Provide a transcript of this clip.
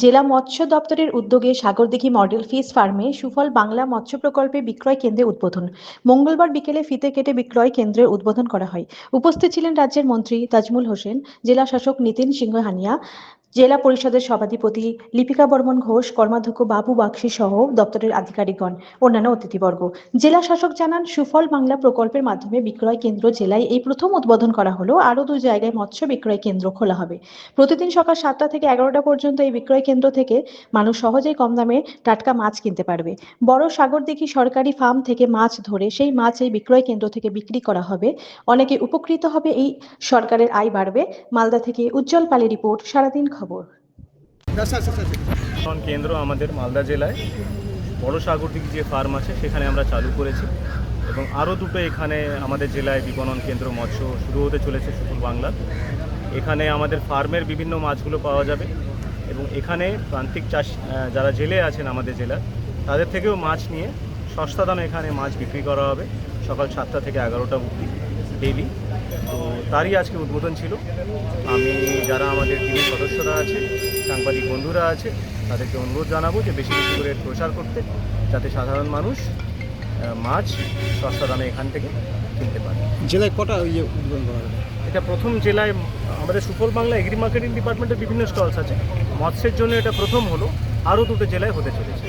জেলা মৎস্য দপ্তরের উদ্যোগে সাগরদিঘি মডেল ফিস ফার্মে সুফল বাংলা মৎস্য প্রকল্পে বিক্রয় কেন্দ্রে উদ্বোধন। মঙ্গলবার বিকেলে ফিতে কেটে বিক্রয় কেন্দ্রের উদ্বোধন করা হয়। উপস্থিত ছিলেন রাজ্যের মন্ত্রী তাজমুল হোসেন, জেলা শাসক নিতিন সিংহানিয়া জেলা পরিষদের সভাধিপতি লিপিকা বর্মন ঘোষ, কর্মাধ্যক্ষ বাবু বাগশি সহ দপ্তরের আধিকারিকগণ, অন্যান্য অতিথিবর্গ। জেলা শাসক জানান, সুফল বাংলা প্রকল্পের মাধ্যমে বিক্রয় কেন্দ্র জেলায় এই প্রথম উদ্বোধন করা হলো। আরও দুই জায়গায় মৎস্য বিক্রয় কেন্দ্র খোলা হবে। প্রতিদিন সকাল সাতটা থেকে এগারোটা পর্যন্ত এই বিক্রয় কেন্দ্র থেকে মানুষ সহজেই কম দামে টাটকা মাছ কিনতে পারবে। বড় সাগরদিঘি সরকারি ফার্ম থেকে মাছ ধরে সেই মাছ এই বিক্রয় কেন্দ্র থেকে বিক্রি করা হবে। অনেকে উপকৃত হবে, এই সরকারের আয় বাড়বে। মালদা থেকে উজ্জ্বল পালের রিপোর্ট, সারাদিন খবর। কেন্দ্র আমাদের মালদা জেলায়? বড় সাগরদিঘি যে ফার্ম আছে সেখানে আমরা চালু করেছি। এবং আরও দুটো এখানে আমাদের জেলায় বিপণন কেন্দ্র মৎস্য শুরু হতে চলেছে সুপুর বাংলা। এখানে আমাদের ফার্মের বিভিন্ন মাছগুলো পাওয়া যাবে। এবং এখানে প্রান্তিক চাষ যারা জেলে আছেন আমাদের জেলার তাদের থেকেও মাছ নিয়ে সস্তা দামে এখানে মাছ বিক্রি করা হবে। সকাল সাতটা থেকে এগারোটা অবধি। ডেইলি। তো তারই আজকে উদ্বোধন ছিল। আমি যারা আমাদের টিমের সদস্যরা আছে সাংবাদিক বন্ধুরা আছে তাদেরকে অনুরোধ জানাব যে বেশি বেশি করে প্রচার করতে যাতে সাধারণ মানুষ মাছ সস্তা দামে এখান থেকে কিনতে পারে। জেলায় কটা ইয়ে উদ্বোধন করা এটা প্রথম জেলায় আমাদের সুফল বাংলা এগ্রি মার্কেটিং ডিপার্টমেন্টের বিভিন্ন স্টলস আছে। মৎস্যের জন্য এটা প্রথম হলো। আরও দুটো জেলায় হতে চলেছে।